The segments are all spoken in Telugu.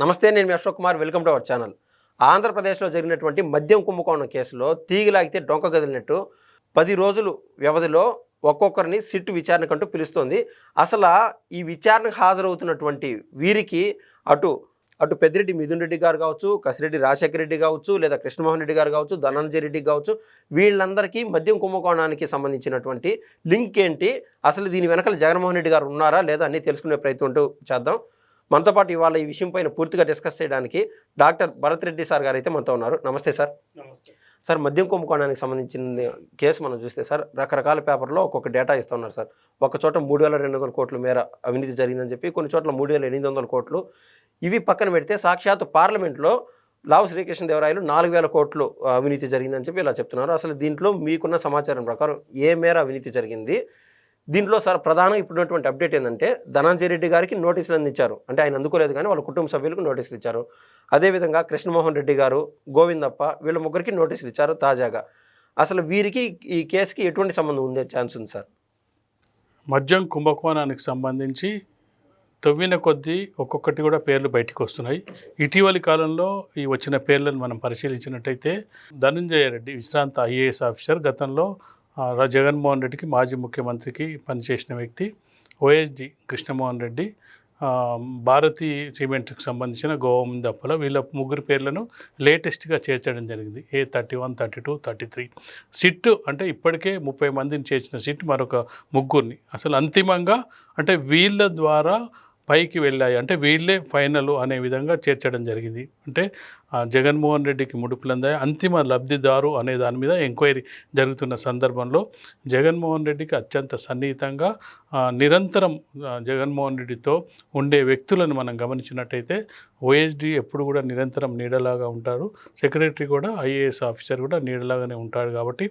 నమస్తే నేను మీ Ashok Kumar. Welcome to our channel. ఆంధ్రప్రదేశ్లో జరిగినటువంటి మద్యం కుంభకోణం కేసులో తీగిలాగితే డొంక కదిలినట్టు పది రోజులు వ్యవధిలో ఒక్కొక్కరిని సిట్ విచారణకంటూ పిలుస్తోంది. అసలు ఈ విచారణకు హాజరవుతున్నటువంటి వీరికి అటు అటు పెద్దిరెడ్డి మిథున్ రెడ్డి గారు కావచ్చు కసిరెడ్డి రాజశేఖర రెడ్డి కావచ్చు లేదా కృష్ణమోహన్ రెడ్డి గారు కావచ్చు ధనంజయ రెడ్డి కావచ్చు వీళ్ళందరికీ మద్యం కుంభకోణానికి సంబంధించినటువంటి లింక్ ఏంటి? అసలు దీని వెనకాల జగన్మోహన్ రెడ్డి గారు ఉన్నారా లేదా అన్నీ తెలుసుకునే ప్రయత్నం చేద్దాం. మనతో పాటు ఇవాళ ఈ విషయం పైన పూర్తిగా డిస్కస్ చేయడానికి డాక్టర్ భరత్ రెడ్డి సార్ గారు అయితే మనతో ఉన్నారు. నమస్తే సార్. సార్ మద్యం కుంభకోణానికి సంబంధించిన కేసు మనం చూస్తే సార్ రకరకాల పేపర్లో ఒక్కొక్క డేటా ఇస్తూ ఉన్నారు సార్. ఒక చోట మూడు వేల రెండు వందల కోట్ల మేర అవినీతి జరిగిందని చెప్పి కొన్ని చోట్ల మూడు వేల ఎనిమిది వందల కోట్లు ఇవి పక్కన పెడితే సాక్షాత్ పార్లమెంట్లో లావు శ్రీకృష్ణ దేవరాయలు నాలుగు వేల కోట్లు అవినీతి జరిగిందని చెప్పి ఇలా చెప్తున్నారు. అసలు దీంట్లో మీకున్న సమాచారం ప్రకారం ఏ మేర అవినీతి జరిగింది? దీంట్లో సార్ ప్రధానంగా ఇప్పుడున్నటువంటి అప్డేట్ ఏంటంటే ధనంజయ రెడ్డి గారికి నోటీసులు అందించారు. అంటే ఆయన అందుకోలేదు కానీ వాళ్ళ కుటుంబ సభ్యులకు నోటీసులు ఇచ్చారు. అదేవిధంగా కృష్ణమోహన్ రెడ్డి గారు గోవిందప్ప వీళ్ళ ముగ్గురికి నోటీసులు ఇచ్చారు తాజాగా. అసలు వీరికి ఈ కేసుకి ఎటువంటి సంబంధం ఉండే ఛాన్స్ ఉంది సార్? మద్యం కుంభకోణానికి సంబంధించి తవ్విన కొద్దీ ఒక్కొక్కటి కూడా పేర్లు బయటకు వస్తున్నాయి. ఇటీవలి కాలంలో ఈ వచ్చిన పేర్లను మనం పరిశీలించినట్టయితే ధనంజయ రెడ్డి విశ్రాంత ఐఏఎస్ ఆఫీసర్ గతంలో జగన్మోహన్ రెడ్డికి మాజీ ముఖ్యమంత్రికి పనిచేసిన వ్యక్తి ఓఎస్డి కృష్ణమోహన్ రెడ్డి. భారతీ సిమెంట్కి సంబంధించిన గోవిందప్పల వీళ్ళ ముగ్గురు పేర్లను లేటెస్ట్గా చేర్చడం జరిగింది. A thirty one thirty two thirty three. SIT అంటే ఇప్పటికే ముప్పై మందిని చేర్చిన సిట్ మరొక ముగ్గురిని. అసలు అంతిమంగా అంటే వీళ్ళ ద్వారా పైకి వెళ్ళాయి. అంటే వీళ్ళే ఫైనల్ అనే విధంగా చేర్చడం జరిగింది. అంటే జగన్మోహన్ రెడ్డికి ముడుపులందాయి. అంతిమ లబ్ధిదారు అనే దాని మీద ఎంక్వైరీ జరుగుతున్న సందర్భంలో జగన్మోహన్ రెడ్డికి అత్యంత సన్నిహితంగా నిరంతరం జగన్మోహన్ రెడ్డితో ఉండే వ్యక్తులను మనం గమనించినట్టయితే ఓఎస్డి ఎప్పుడు కూడా నిరంతరం నీడలాగా ఉంటారు. సెక్రటరీ కూడా ఐఏఎస్ ఆఫీసర్ కూడా నీడలాగానే ఉంటాడు కాబట్టి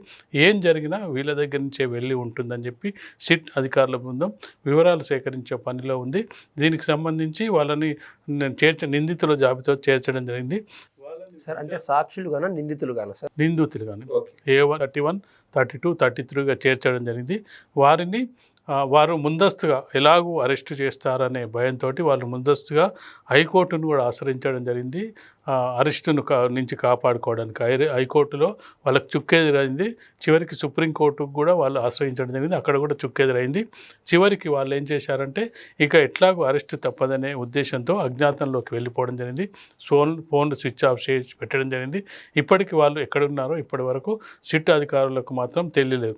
ఏం జరిగినా వీళ్ళ దగ్గర నుంచే వెళ్ళి ఉంటుందని చెప్పి సిట్ అధికారుల బృందం వివరాలు సేకరించే పనిలో ఉంది. దీనికి సంబంధించి వాళ్ళని చేర్చ నిందితుల జాబితా చేర్చడం జరిగింది. సార్ అంటే సాక్షులు గానా నిందితులు గానా సార్? నిందితులు కానీ A one thirty one thirty two thirty త్రీగా చేర్చడం జరిగింది. వారిని వారు ముందస్తుగా ఎలాగూ అరెస్టు చేస్తారనే భయంతో వాళ్ళు ముందస్తుగా హైకోర్టును కూడా ఆశ్రయించడం జరిగింది. అరెస్టును కా నుంచి కాపాడుకోవడానికి. హై హైకోర్టులో వాళ్ళకి చుక్కెదురైంది. చివరికి సుప్రీంకోర్టుకు కూడా వాళ్ళు ఆశ్రయించడం జరిగింది. అక్కడ కూడా చుక్కెదురైంది. చివరికి వాళ్ళు ఏం చేశారంటే ఇక ఎట్లాగో అరెస్టు తప్పదనే ఉద్దేశంతో అజ్ఞాతంలోకి వెళ్ళిపోవడం జరిగింది. ఫోన్ ఫోన్ స్విచ్ ఆఫ్ చేసి పెట్టడం జరిగింది. ఇప్పటికి వాళ్ళు ఎక్కడున్నారో ఇప్పటి వరకు సిట్ అధికారులకు మాత్రం తెలియలేదు.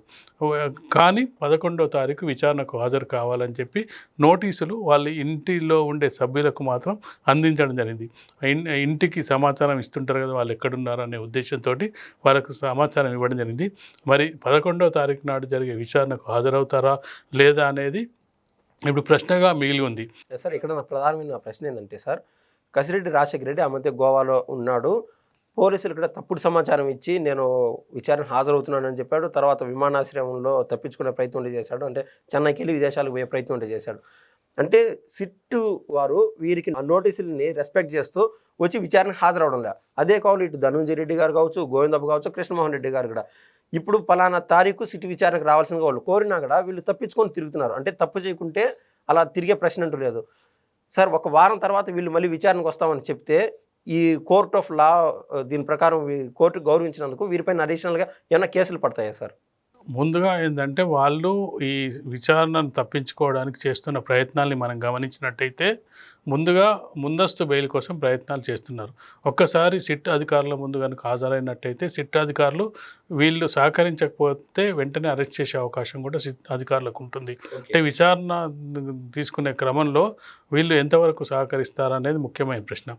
కానీ పదకొండో తారీఖు విచారణకు హాజరు కావాలని చెప్పి నోటీసులు వాళ్ళ ఇంటిలో ఉండే సభ్యులకు మాత్రం అందించడం జరిగింది. ఇంటికి మందికి సమాచారం ఇస్తుంటారు కదా వాళ్ళు ఎక్కడున్నారు అనే ఉద్దేశంతో వాళ్ళకు సమాచారం ఇవ్వడం జరిగింది. మరి పదకొండవ తారీఖు నాడు జరిగే విచారణకు హాజరవుతారా లేదా అనేది ఇప్పుడు ప్రశ్నగా మిగిలి ఉంది. సార్ ఇక్కడ నా ప్రధానమైన ప్రశ్న ఏంటంటే సార్ కసిరెడ్డి రాజశేఖర రెడ్డి ఆ మధ్య గోవాలో ఉన్నాడు. పోలీసులు ఇక్కడ తప్పుడు సమాచారం ఇచ్చి నేను విచారణ హాజరవుతున్నానని చెప్పాడు. తర్వాత విమానాశ్రయంలో తప్పించుకునే ప్రయత్నం చేశాడు. అంటే చెన్నైకి వెళ్ళి విదేశాలకు పోయే ప్రయత్నం చేశాడు. అంటే సిట్టు వారు వీరికి ఆ నోటీసుల్ని రెస్పెక్ట్ చేస్తూ వచ్చి విచారణకు హాజరవడం లే. అదే కావాలి ఇటు ధనుంజయ రెడ్డి గారు కావచ్చు గోవిందప్ప కావచ్చు కృష్ణమోహన్ రెడ్డి గారు కూడా. ఇప్పుడు పలానా తారీఖు సిటీ విచారణకు రావాల్సిందిగా వాళ్ళు కోరినా కూడా వీళ్ళు తప్పించుకొని తిరుగుతున్నారు. అంటే తప్పు చేయకుంటే అలా తిరిగే ప్రశ్న అంటూ లేదు. సార్ ఒక వారం తర్వాత వీళ్ళు మళ్ళీ విచారణకు వస్తామని చెప్తే ఈ కోర్ట్ ఆఫ్ లా దీని ప్రకారం కోర్టు గౌరవించినందుకు వీరిపైన అడిషనల్గా ఏమైనా కేసులు పడతాయా సార్? ముందుగా ఏంటంటే వాళ్ళు ఈ విచారణను తప్పించుకోవడానికి చేస్తున్న ప్రయత్నాల్ని మనం గమనించినట్టయితే ముందుగా ముందస్తు బెయిల్ కోసం ప్రయత్నాలు చేస్తున్నారు. ఒక్కసారి సిట్ అధికారుల ముందు కనుక హాజరైనట్టయితే సిట్ అధికారులు వీళ్ళు సహకరించకపోతే వెంటనే అరెస్ట్ చేసే అవకాశం కూడా సిట్ అధికారులకు ఉంటుంది. అంటే విచారణ తీసుకునే క్రమంలో వీళ్ళు ఎంతవరకు సహకరిస్తారనేది ముఖ్యమైన ప్రశ్న.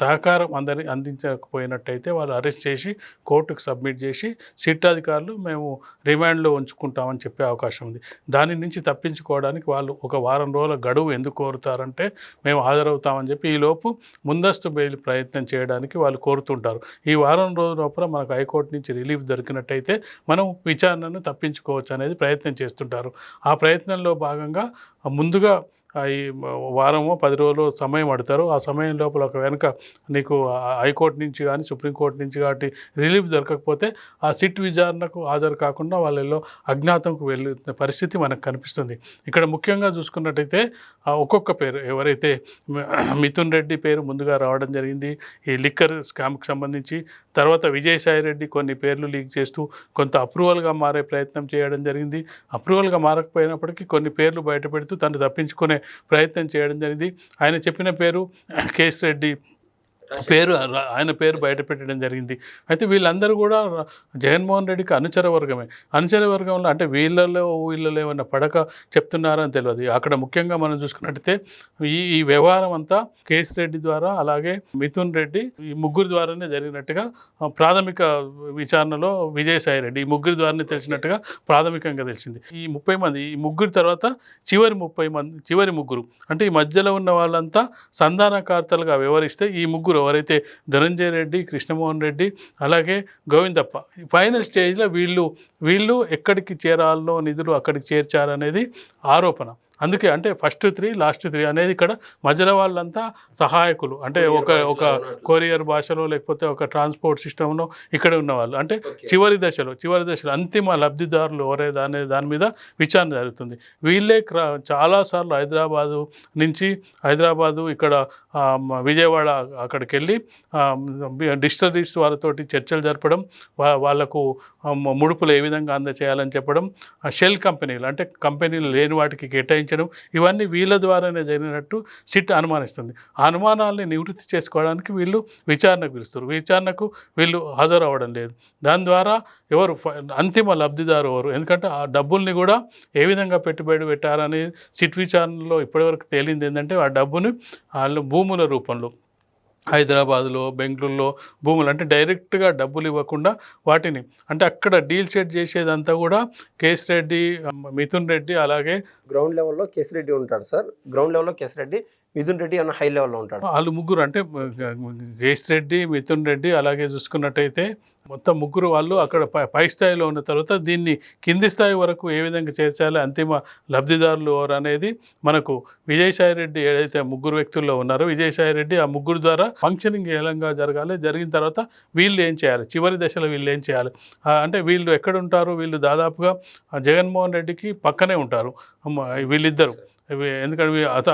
సహకారం అందరి అందించకపోయినట్టయితే వాళ్ళు అరెస్ట్ చేసి కోర్టుకు సబ్మిట్ చేసి సిట్ అధికారులు మేము రిమాండ్లో ఉంచుకుంటామని చెప్పే అవకాశం ఉంది. దాని నుంచి తప్పించుకోవడానికి వాళ్ళు ఒక వారం రోజుల గడువు ఎందుకు కోరుతారంటే మేము హాజరవుతామని చెప్పి ఈలోపు ముందస్తు బెయిల్ ప్రయత్నం చేయడానికి వాళ్ళు కోరుతుంటారు. ఈ వారం రోజు లోపల మనకు హైకోర్టు నుంచి రిలీఫ్ దొరికినట్టయితే మనం విచారణను తప్పించుకోవచ్చు అనేది ప్రయత్నం చేస్తుంటారు. ఆ ప్రయత్నంలో భాగంగా ముందుగా ఈ వారమో పది రోజులు సమయం పడతారు. ఆ సమయం లోపల ఒక వెనుక నీకు హైకోర్టు నుంచి కానీ సుప్రీంకోర్టు నుంచి కాబట్టి రిలీఫ్ దొరకకపోతే ఆ సిట్ విచారణకు హాజరు కాకుండా వాళ్ళలో అజ్ఞాతంకు వెళ్ళే పరిస్థితి మనకు కనిపిస్తుంది. ఇక్కడ ముఖ్యంగా చూసుకున్నట్టయితే ఒక్కొక్క పేరు ఎవరైతే మిథున్ రెడ్డి పేరు ముందుగా రావడం జరిగింది. ఈ లిక్కర్ స్కామ్కి సంబంధించి తర్వాత విజయసాయి రెడ్డి కొన్ని పేర్లు లీక్ చేస్తూ కొంత అప్రూవల్గా మారే ప్రయత్నం చేయడం జరిగింది. అప్రూవల్గా మారకపోయినప్పటికీ కొన్ని పేర్లు బయటపెడుతూ తను తప్పించుకునే ప్రయత్నం చేయడం జరిగింది. ఆయన చెప్పిన పేరు కేశ్ రెడ్డి. పేరు ఆయన పేరు బయట పెట్టడం జరిగింది. అయితే వీళ్ళందరూ కూడా జగన్మోహన్ రెడ్డికి అనుచర వర్గమే. అనుచర వర్గంలో అంటే వీళ్ళలో వీళ్ళలో ఏమన్నా పడక చెప్తున్నారని తెలియదు. అక్కడ ముఖ్యంగా మనం చూసుకున్నట్టయితే ఈ ఈ వ్యవహారం అంతా కేఎస్ రెడ్డి ద్వారా అలాగే మిథున్ రెడ్డి ఈ ముగ్గురు ద్వారానే జరిగినట్టుగా ప్రాథమిక విచారణలో విజయసాయి రెడ్డి ఈ ముగ్గురు ద్వారానే తెలిసినట్టుగా ప్రాథమికంగా తెలిసింది. ఈ ముప్పై మంది ఈ ముగ్గురు తర్వాత చివరి ముప్పై మంది చివరి ముగ్గురు. అంటే ఈ మధ్యలో ఉన్న వాళ్ళంతా సంధానకర్తలుగా వ్యవహరిస్తే ఈ ముగ్గురు ఎవరైతే ధనంజయ రెడ్డి కృష్ణమోహన్ రెడ్డి అలాగే గోవిందప్ప. ఫైనల్ స్టేజ్లో వీళ్ళు వీళ్ళు ఎక్కడికి చేరాలో నిధులు అక్కడికి చేర్చారనేది ఆరోపణ. అందుకే అంటే ఫస్ట్ త్రీ లాస్ట్ త్రీ అనేది ఇక్కడ మధ్యలో వాళ్ళంతా సహాయకులు. అంటే ఒక ఒక కొరియర్ భాషలో లేకపోతే ఒక ట్రాన్స్పోర్ట్ సిస్టంలో ఇక్కడ ఉన్నవాళ్ళు. అంటే చివరి దశలో చివరి దశలో అంతిమ లబ్ధిదారులు ఎవరే దాని దాని మీద విచారణ జరుగుతుంది. వీళ్ళే చాలాసార్లు హైదరాబాదు నుంచి హైదరాబాదు ఇక్కడ విజయవాడ అక్కడికి వెళ్ళి డిస్టరీస్ వాళ్ళతోటి చర్చలు జరపడం వాళ్ళకు ముడుపులు ఏ విధంగా అందచేయాలని చెప్పడం షెల్ కంపెనీలు అంటే కంపెనీలు లేని వాటికి నిర్ణయించడం ఇవన్నీ వీళ్ళ ద్వారానే జరిగినట్టు సిట్ అనుమానిస్తుంది. ఆ అనుమానాల్ని నివృత్తి చేసుకోవడానికి వీళ్ళు విచారణకు పిలుస్తారు. విచారణకు వీళ్ళు హాజరు అవ్వడం లేదు. దాని ద్వారా ఎవరు ఫ- అంతిమ లబ్ధిదారు ఎవరు? ఎందుకంటే ఆ డబ్బుల్ని కూడా ఏ విధంగా పెట్టుబడి పెట్టారని సిట్ విచారణలో ఇప్పటివరకు తేలింది ఏంటంటే ఆ డబ్బుని వాళ్ళు భూముల రూపంలో హైదరాబాద్లో బెంగళూరులో భూములు అంటే డైరెక్ట్గా డబ్బులు ఇవ్వకుండా వాటిని అంటే అక్కడ డీల్ సెట్ చేసేదంతా కూడా కేఎస్ రెడ్డి మిథున్ రెడ్డి అలాగే గ్రౌండ్ లెవెల్లో కేసిరెడ్డి ఉంటాడు సార్. గ్రౌండ్ లెవెల్లో కేసిరెడ్డి మిథున్ రెడ్డి అన్న హై లెవెల్లో ఉంటాడు. వాళ్ళు ముగ్గురు అంటే కేఎస్ రెడ్డి మిథున్ రెడ్డి అలాగే చూసుకున్నట్టయితే మొత్తం ముగ్గురు వాళ్ళు అక్కడ పై పై స్థాయిలో ఉన్న తర్వాత దీన్ని కింది స్థాయి వరకు ఏ విధంగా చేర్చాలి అంతిమ లబ్ధిదారులు ఎవరు అనేది మనకు విజయసాయి రెడ్డి ఏదైతే ముగ్గురు వ్యక్తుల్లో ఉన్నారో విజయసాయి రెడ్డి ఆ ముగ్గురు ద్వారా ఫంక్షనింగ్ ఏ విధంగా జరగాలి జరిగిన తర్వాత వీళ్ళు ఏం చేయాలి చివరి దశలో వీళ్ళు ఏం చేయాలి అంటే వీళ్ళు ఎక్కడ ఉంటారు వీళ్ళు దాదాపుగా జగన్మోహన్ రెడ్డికి పక్కనే ఉంటారు వీళ్ళిద్దరు. ఇవి ఎందుకంటే ఇవి అత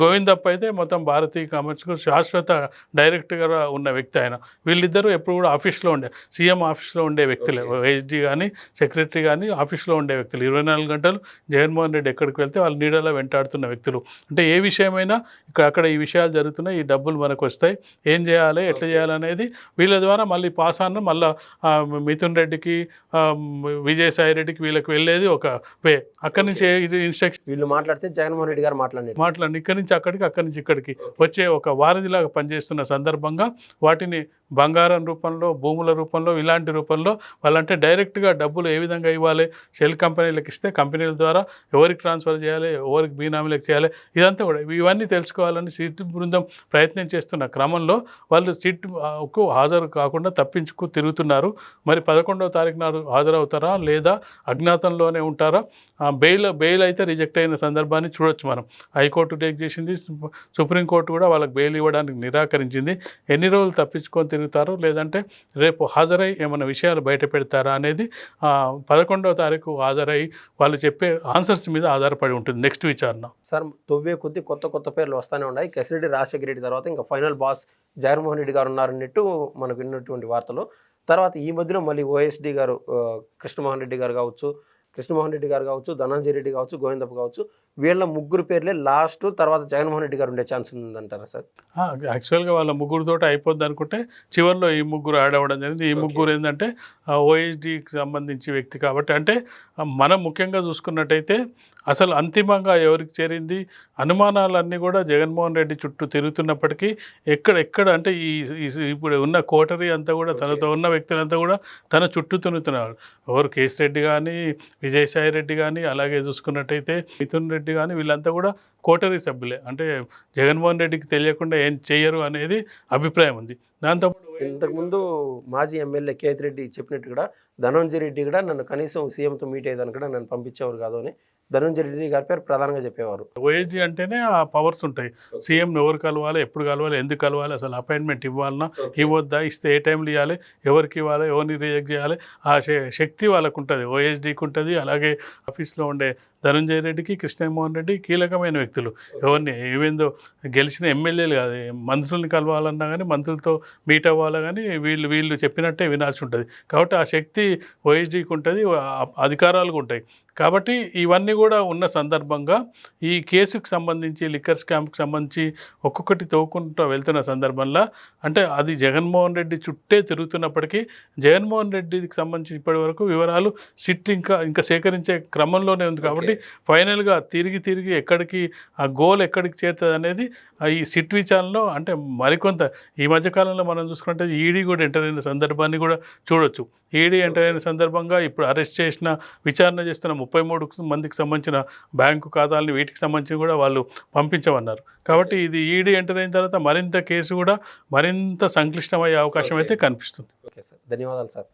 గోవిందప్ప అయితే మొత్తం భారతీయ కామర్స్కు శాశ్వత డైరెక్టర్గా ఉన్న వ్యక్తి ఆయన. వీళ్ళిద్దరూ ఎప్పుడు కూడా ఆఫీస్లో ఉండే సీఎం ఆఫీస్లో ఉండే వ్యక్తులే. హెచ్డి కానీ సెక్రటరీ కానీ ఆఫీస్లో ఉండే వ్యక్తులు. ఇరవై నాలుగు గంటలు జగన్మోహన్ రెడ్డి ఎక్కడికి వెళ్తే వాళ్ళ నీడలో వెంటాడుతున్న వ్యక్తులు. అంటే ఏ విషయమైనా ఇక్కడ అక్కడ ఈ విషయాలు జరుగుతున్నాయి ఈ డబ్బులు మనకు వస్తాయి. ఏం చేయాలి ఎట్లా చేయాలనేది వీళ్ళ ద్వారా మళ్ళీ పాస్ అన్న మళ్ళీ మిథున్ రెడ్డికి విజయసాయి రెడ్డికి వీళ్ళకి వెళ్ళేది ఒక వే. అక్కడి నుంచి ఇన్స్ట్రక్షన్ వీళ్ళు మాట్లాడితే జగన్మోహన్ రెడ్డి గారు మాట్లాడినారు మాట్లాడి ఇక్కడి నుంచి అక్కడికి అక్కడి నుంచి ఇక్కడికి. వచ్చే ఒక వారధిలాగా పనిచేస్తున్న సందర్భంగా వాటిని బంగారం రూపంలో భూముల రూపంలో ఇలాంటి రూపంలో వాళ్ళంటే డైరెక్ట్గా డబ్బులు ఏ విధంగా ఇవ్వాలి? షెల్ కంపెనీలకు ఇస్తే కంపెనీల ద్వారా ఎవరికి ట్రాన్స్ఫర్ చేయాలి? ఎవరికి బీనామీలకు చేయాలి? ఇదంతా కూడా ఇవన్నీ తెలుసుకోవాలని సిట్ బృందం ప్రయత్నం చేస్తున్న క్రమంలో వాళ్ళు సిట్కు హాజరు కాకుండా తప్పించుకు తిరుగుతున్నారు. మరి పదకొండవ తారీఖు నాడు హాజరవుతారా? లేదా అజ్ఞాతంలోనే ఉంటారా? ఆ, బెయిల్ బెయిల్ అయితే రిజెక్ట్ అయిన సందర్భాన్ని చూడొచ్చు మనం. హైకోర్టు టేక్ చేసింది సుప్రీంకోర్టు కూడా వాళ్ళకి బెయిల్ ఇవ్వడానికి నిరాకరించింది. ఎన్ని రోజులు తప్పించుకొని తిరుగుతారు లేదంటే రేపు హాజరై ఏమైనా విషయాలు బయట పెడతారా అనేది పదకొండవ తారీఖు హాజరై వాళ్ళు చెప్పే ఆన్సర్స్ మీద ఆధారపడి ఉంటుంది. నెక్స్ట్ విచారణ. సార్ తొవ్వే కొద్ది కొత్త కొత్త పేర్లు వస్తూనే ఉన్నాయి. కెసిరెడ్డి రాజశేఖర రెడ్డి తర్వాత ఇంకా ఫైనల్ బాస్ జగన్మోహన్ రెడ్డి గారు ఉన్నారన్నట్టు మనకు విన్నటువంటి వార్తలు. తర్వాత ఈ మధ్యలో మళ్ళీ ఓఎస్డి గారు కృష్ణమోహన్ రెడ్డి గారు కావచ్చు కృష్ణమోహన్ రెడ్డి గారు కావచ్చు ధనంజయ రెడ్డి కావచ్చు గోవిందప్ప కావచ్చు వీళ్ళ ముగ్గురు పేర్లే లాస్ట్ తర్వాత జగన్మోహన్ రెడ్డి గారు ఉండే ఛాన్స్ ఉందంటారా సార్? యాక్చువల్గా వాళ్ళ ముగ్గురుతోటి అయిపోద్ది అనుకుంటే చివరిలో ఈ ముగ్గురు యాడ్ అవ్వడం జరిగింది. ఈ ముగ్గురు ఏంటంటే ఓఎస్డికి సంబంధించి వ్యక్తి కాబట్టి అంటే మనం ముఖ్యంగా చూసుకున్నట్టయితే అసలు అంతిమంగా ఎవరికి చేరింది? అనుమానాలన్నీ కూడా జగన్మోహన్ రెడ్డి చుట్టూ తిరుగుతున్నప్పటికీ ఎక్కడ ఎక్కడ అంటే ఈ ఇప్పుడు ఉన్న కోటరీ అంతా కూడా తనతో ఉన్న వ్యక్తులంతా కూడా తన చుట్టూ తిరుగుతున్నారు. ఎవరు కేసు రెడ్డి కానీ విజయసాయి రెడ్డి కానీ అలాగే చూసుకున్నట్టయితే మిథున్ రెడ్డి కానీ వీళ్ళంతా కూడా కోటరీ సభ్యులే. అంటే జగన్మోహన్ రెడ్డికి తెలియకుండా ఏం చెయ్యరు అనేది అభిప్రాయం ఉంది. దాంతో ఇంతకుముందు మాజీ ఎమ్మెల్యే కేతి రెడ్డి చెప్పినట్టు కూడా ధనంజయ రెడ్డి కూడా నన్ను కనీసం సీఎంతో మీట్ అయ్యేదాన్ని కూడా నన్ను పంపించేవారు కాదు అని ధనంజయ రెడ్డి గారి పేరు ప్రధానంగా చెప్పేవారు. ఓఏజీ అంటేనే ఆ పవర్స్ ఉంటాయి. సీఎంని ఎవరు కలవాలి ఎప్పుడు కలవాలి ఎందుకు కలవాలి అసలు అపాయింట్మెంట్ ఇవ్వాలన్నా ఇవ్వద్దా ఇస్తే ఏ టైంలో ఇవ్వాలి ఎవరికి ఇవ్వాలి ఎవరిని రిజెక్ట్ చేయాలి ఆ శక్తి వాళ్ళకు ఉంటుంది ఓఎస్డీకి ఉంటుంది అలాగే ఆఫీస్లో ఉండే ధనంజయ రెడ్డికి కృష్ణమోహన్ రెడ్డి కీలకమైన వ్యక్తులు. ఎవరిని ఏవేందో గెలిచిన ఎమ్మెల్యేలు కాదు మంత్రుల్ని కలవాలన్నా కానీ మంత్రులతో మీట్ అవ్వాలా కానీ వీళ్ళు వీళ్ళు చెప్పినట్టే వినాల్సి ఉంటుంది. కాబట్టి ఆ శక్తి ఓఎస్డీకి ఉంటుంది అధికారాలకు ఉంటాయి. కాబట్టి ఇవన్నీ కూడా ఉన్న సందర్భంగా ఈ కేసుకు సంబంధించి లిక్కర్ స్కామ్కి సంబంధించి ఒక్కొక్కటి తోకుంటూ వెళ్తున్న సందర్భంలో అంటే అది జగన్మోహన్ రెడ్డి చుట్టే తిరుగుతున్నప్పటికీ జగన్మోహన్ రెడ్డికి సంబంధించి ఇప్పటి వరకు వివరాలు సిట్ ఇంకా ఇంకా సేకరించే క్రమంలోనే ఉంది. కాబట్టి ఫైనల్గా తిరిగి తిరిగి ఎక్కడికి ఆ గోల్ ఎక్కడికి చేరుతుంది అనేది ఈ సిట్ విచారణలో అంటే మరికొంత ఈ మధ్యకాలంలో మనం చూసుకుంటే ఈడీ కూడా ఎంటర్ అయిన సందర్భాన్ని కూడా చూడొచ్చు. ఈడీ ఎంటర్ అయిన సందర్భంగా ఇప్పుడు అరెస్ట్ చేసిన విచారణ చేస్తున్న ముప్పై మూడు మందికి సంబంధించిన బ్యాంకు ఖాతాలని వీటికి సంబంధించి కూడా వాళ్ళు పంపించమన్నారు. కాబట్టి ఇది ఈడీ ఎంటర్ అయిన తర్వాత మరింత కేసు కూడా మరింత సంక్లిష్టమయ్యే అవకాశం అయితే కనిపిస్తుంది. ఓకే సార్ ధన్యవాదాలు సార్